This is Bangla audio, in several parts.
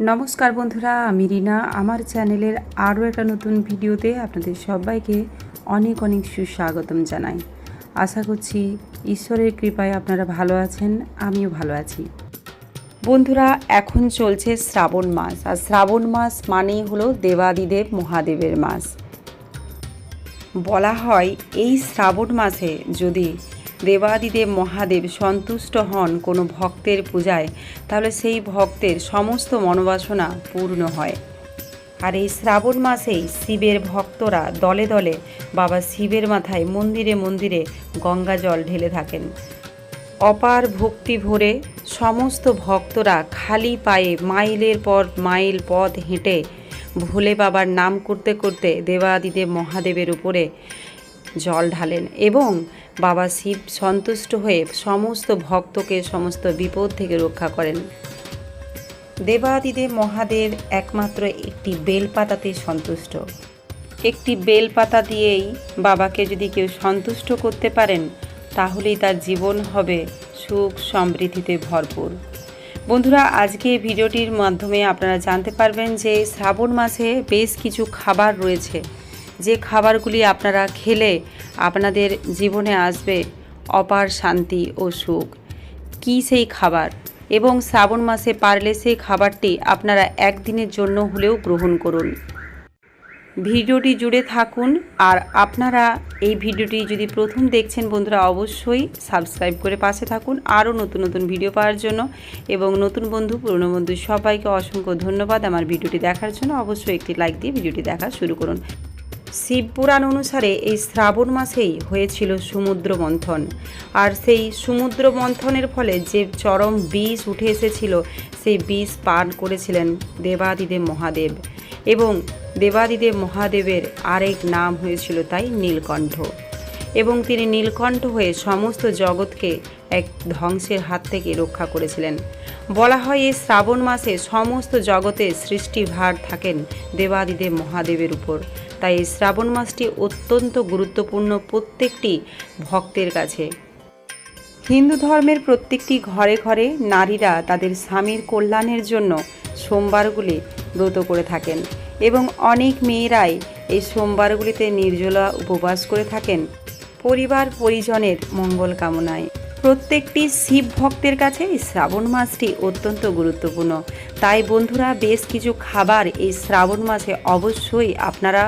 নমস্কার বন্ধুরা, আমি রিনা। আমার চ্যানেলের আরও একটা নতুন ভিডিওতে আপনাদের সবাইকে অনেক অনেক সুস্বাগতম জানাই। আশা করছি ঈশ্বরের কৃপায় আপনারা ভালো আছেন, আমিও ভালো আছি। বন্ধুরা, এখন চলছে শ্রাবণ মাস। আর শ্রাবণ মাস মানেই হলো দেবাদিদেব মহাদেবের মাস। বলা হয় এই শ্রাবণ মাসে যদি দেবাদিদেব মহাদেব সন্তুষ্ট হন কোনো ভক্তের পূজায়, তাহলে সেই ভক্তের সমস্ত মনোবাসনা পূর্ণ হয়। আর এই শ্রাবণ মাসেই শিবের ভক্তরা দলে দলে বাবা শিবের মাথায় মন্দিরে মন্দিরে গঙ্গা জল ঢেলে থাকেন। অপার ভক্তি ভরে সমস্ত ভক্তরা খালি পায়ে মাইলের পর মাইল পথ হেঁটে ভোলে বাবার নাম করতে করতে দেবাদিদেব মহাদেবের উপরে জল ঢালেন এবং বাবা শিব সন্তুষ্ট হয়ে সমস্ত ভক্তকে সমস্ত বিপদ থেকে রক্ষা করেন। দেবাদিদেব মহাদেব একমাত্র একটি বেলপাতাতে সন্তুষ্ট। একটি বেলপাতা দিয়েই বাবাকে যদি কেউ সন্তুষ্ট করতে পারেন, তাহলেই তার জীবন হবে সুখ সমৃদ্ধিতে ভরপুর। বন্ধুরা, আজকে ভিডিওটির মাধ্যমে আপনারা জানতে পারবেন যে শ্রাবণ মাসে বেশ কিছু খাবার রয়েছে। যে খাবারগুলি আপনারা খেলে আপনাদের জীবনে আসবে অপার শান্তি ও সুখ। কী সেই খাবার? এবং শ্রাবণ মাসে পারলে সেই খাবারটি আপনারা একদিনের জন্য হলেও গ্রহণ করুন। ভিডিওটি জুড়ে থাকুন আর আপনারা এই ভিডিওটি যদি প্রথম দেখছেন বন্ধুরা, অবশ্যই সাবস্ক্রাইব করে পাশে থাকুন। আরও নতুন নতুন ভিডিও পাওয়ার জন্য এবং নতুন বন্ধু, পুরনো বন্ধু সবাইকে অসংখ্য ধন্যবাদ। আমার ভিডিওটি দেখার জন্য অবশ্যই একটি লাইক দিয়ে ভিডিওটি দেখা শুরু করুন। শিবপুরাণ অনুসারে এই শ্রাবণ মাসেই হয়েছিল সমুদ্র মন্থন। আর সেই সমুদ্র মন্থনের ফলে যে চরম বিষ উঠে এসেছিল, সেই বিষ পান করেছিলেন দেবাদিদেব মহাদেব। এবং দেবাদিদেব মহাদেবের আরেক নাম হয়েছিল তাই নীলকণ্ঠ। এবং তিনি নীলকণ্ঠ হয়ে সমস্ত জগৎকে এক ধ্বংসের হাত থেকে রক্ষা করেছিলেন। বলা হয় এই শ্রাবণ মাসে সমস্ত জগতে সৃষ্টিভার থাকেন দেবাদিদেব মহাদেবের উপর। তাই শ্রাবণ মাসটি অত্যন্ত গুরুত্বপূর্ণ প্রত্যেকটি ভক্তের কাছে। হিন্দু ধর্মের প্রত্যেকটি ঘরে ঘরে নারীরা তাদের স্বামীর কল্যাণের জন্য সোমবারগুলি ব্রত করে থাকেন এবং অনেক মেয়েরাই এই সোমবারগুলিতে নির্জলা উপবাস করে থাকেন। পরিবার পরিজনের মঙ্গল কামনায়। প্রত্যেকটি শিব ভক্তের কাছে এই শ্রাবণ মাসটি অত্যন্ত গুরুত্বপূর্ণ। তাই বন্ধুরা, বেশ কিছু খাবার এই শ্রাবণ মাসে অবশ্যই আপনারা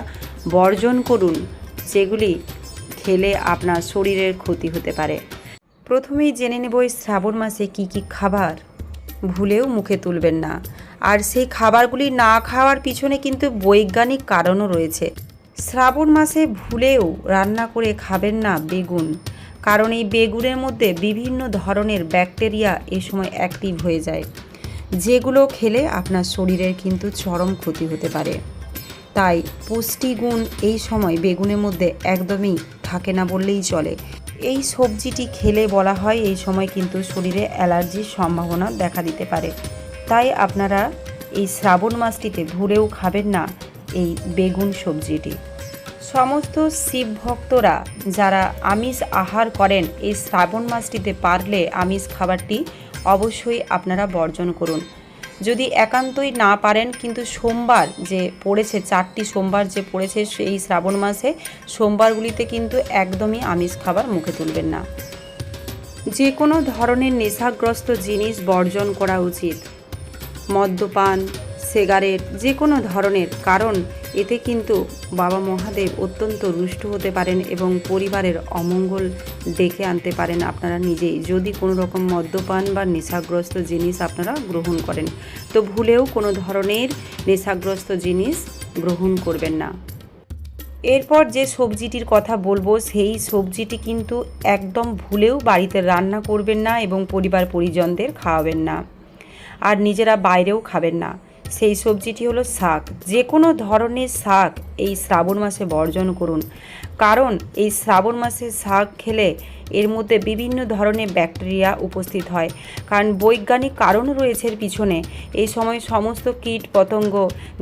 বর্জন করুন, যেগুলি খেলে আপনার শরীরের ক্ষতি হতে পারে। প্রথমেই জেনে নেব এই শ্রাবণ মাসে কি কি খাবার। ভুলেও মুখে তুলবেন না। আর সেই খাবারগুলি না খাওয়ার পিছনে কিন্তু বৈজ্ঞানিক কারণও রয়েছে। শ্রাবণ মাসে ভুলেও রান্না করে খাবেন না বেগুন। কারণ এই বেগুনের মধ্যে বিভিন্ন ধরনের ব্যাকটেরিয়া এ সময় অ্যাক্টিভ হয়ে যায়। যেগুলো খেলে আপনার শরীরের কিন্তু চরম ক্ষতি হতে পারে। তাই পুষ্টিগুণ এই সময় বেগুনের মধ্যে একদমই থাকে না বললেই চলে। এই সবজিটি খেলে বলা হয় এই সময় কিন্তু শরীরে অ্যালার্জির সম্ভাবনা দেখা দিতে পারে। তাই আপনারা এই শ্রাবণ মাসটিতে ভুলেও খাবেন না এই বেগুন সবজিটি। সমস্ত শিব ভক্তরা যারা আমিষ আহার করেন এই শ্রাবণ মাসটিতে পারলে আমিষ খাবারটি অবশ্যই আপনারা বর্জন করুন। যদি একান্তই না পারেন, কিন্তু সোমবার যে পড়েছে, চারটি সোমবার যে পড়েছে সেই শ্রাবণ মাসে, সোমবারগুলিতে কিন্তু একদমই আমিষ খাবার মুখে তুলবেন না। যে কোনো ধরনের নেশাগ্রস্ত জিনিস বর্জন করা উচিত। মদ্যপান, সিগারেট যে কোনো ধরনের, কারণ এতে কিন্তু বাবা মহাদেব অত্যন্ত রুষ্ট হতে পারেন এবং পরিবারের অমঙ্গল ডেকে আনতে পারেন আপনারা নিজেই। যদি কোনো রকম মদ্যপান বা নেশাগ্রস্ত জিনিস আপনারা গ্রহণ করেন, তো ভুলেও কোনো ধরনের নেশাগ্রস্ত জিনিস গ্রহণ করবেন না। এরপর যে সবজিটির কথা বলব, সেই সবজিটি কিন্তু একদম ভুলেও বাড়িতে রান্না করবেন না এবং পরিবার পরিজনদের খাওয়াবেন না। আর নিজেরা বাইরেও খাবেন না। সেই সবজিটি হলো শাক। যে কোনো ধরনের শাক এই শ্রাবণ মাসে বর্জন করুন। কারণ এই শ্রাবণ মাসে শাক খেলে এর মধ্যে বিভিন্ন ধরনের ব্যাকটেরিয়া উপস্থিত হয়। কারণ বৈজ্ঞানিক কারণ রয়েছে পিছনে। এই সময় সমস্ত কীট পতঙ্গ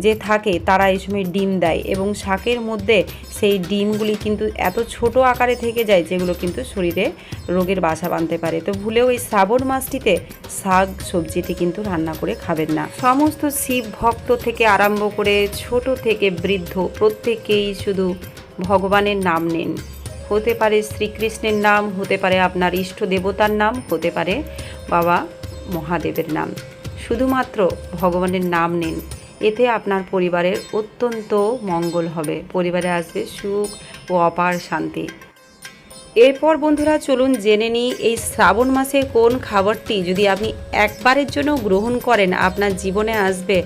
যে থাকে, তারা এই সময় ডিম দেয় এবং শাকের মধ্যে সেই ডিমগুলি কিন্তু এত ছোট আকারে থেকে যায়, যেগুলো কিন্তু শরীরে রোগের বাসা বাঁধতে পারে। তো ভুলেও এই শ্রাবণ মাসটিতে শাক সবজিটি কিন্তু রান্না করে খাবেন না। সমস্ত শিব ভক্ত থেকে আরম্ভ করে ছোট থেকে বৃদ্ধ, প্রত্যেকেই শুধু ভগবানের নাম নেন। হতে পারে শ্রীকৃষ্ণের নাম, হতে পারে আপনার ইষ্ট দেবতার নাম, হতে পারে বাবা মহাদেবের নাম। শুধুমাত্র ভগবানের নাম নিন। এতে আপনার পরিবারের অত্যন্ত মঙ্গল হবে। পরিবারে আসবে সুখ ও অপার শান্তি। এরপর বন্ধুরা চলুন জেনে নিই, এই শ্রাবণ মাসে কোন খাবারটি যদি আপনি একবারের জন্য গ্রহণ করেন, আপনার জীবনে আসবে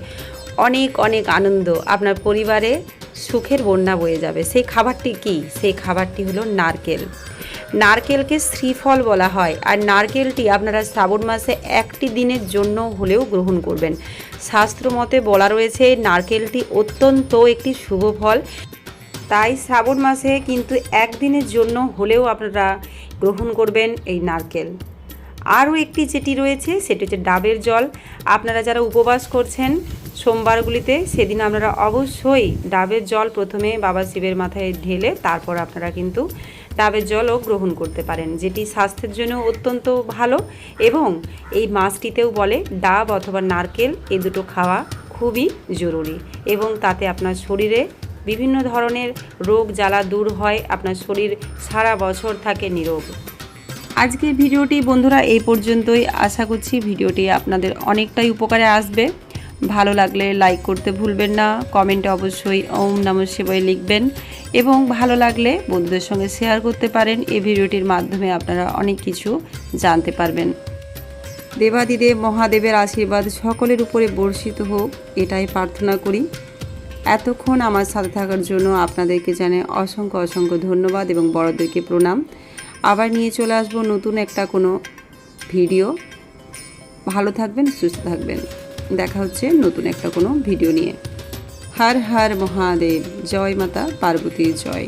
অনেক অনেক আনন্দ। আপনার পরিবারে সুখের বন্যা বয়ে যাবে। সেই খাবারটি কি? সেই খাবারটি হলো নারকেল। নারকেলকে শ্রীফল বলা হয়। আর নারকেলটি আপনারা শ্রাবণ মাসে একটি দিনের জন্য হলেও গ্রহণ করবেন। শাস্ত্র মতে বলা রয়েছে, নারকেলটি অত্যন্ত একটি শুভ ফল। তাই শ্রাবণ মাসে কিন্তু একদিনের জন্য হলেও আপনারা গ্রহণ করবেন এই নারকেল। আরও একটি যেটি রয়েছে, সেটি হচ্ছে ডাবের জল। আপনারা যারা উপবাস করছেন সোমবারগুলিতে, সেদিন আপনারা অবশ্যই ডাবের জল প্রথমে বাবা শিবের মাথায় ঢেলে তারপর আপনারা কিন্তু ডাবের জলও গ্রহণ করতে পারেন, যেটি স্বাস্থ্যের জন্য অত্যন্ত ভালো। এবং এই মাছটিতেও বলে, ডাব অথবা নারকেল, এই দুটো খাওয়া খুবই জরুরি। এবং তাতে আপনার শরীরে বিভিন্ন ধরনের রোগ জ্বালা দূর হয়, আপনার শরীর সারা বছর থাকে নিরোগ। আজকের ভিডিওটি বন্ধুরা এই পর্যন্তই। আশা করছি ভিডিওটি আপনাদের অনেকটাই উপকারে আসবে। ভালো লাগলে লাইক করতে ভুলবেন না। কমেন্টে অবশ্যই ওম নম শিবায় লিখবেন এবং ভালো লাগলে বন্ধুদের সঙ্গে শেয়ার করতে পারেন। এই ভিডিওটির মাধ্যমে আপনারা অনেক কিছু জানতে পারবেন। দেবাদিদেব মহাদেবের আশীর্বাদ সকলের উপরে বর্ষিত হোক, এটাই প্রার্থনা করি। এতক্ষণ আমার সাথে থাকার জন্য আপনাদেরকে জানাই অসংখ্য অসংখ্য ধন্যবাদ এবং বড়দেরকে প্রণাম। আবার নিয়ে চলে আসব নতুন একটা কোনো ভিডিও। ভালো থাকবেন, সুস্থ থাকবেন। দেখা হচ্ছে নতুন একটা কোনো ভিডিও নিয়ে। হর হর মহাদেব, জয় মাতা, পার্বতী, জয়।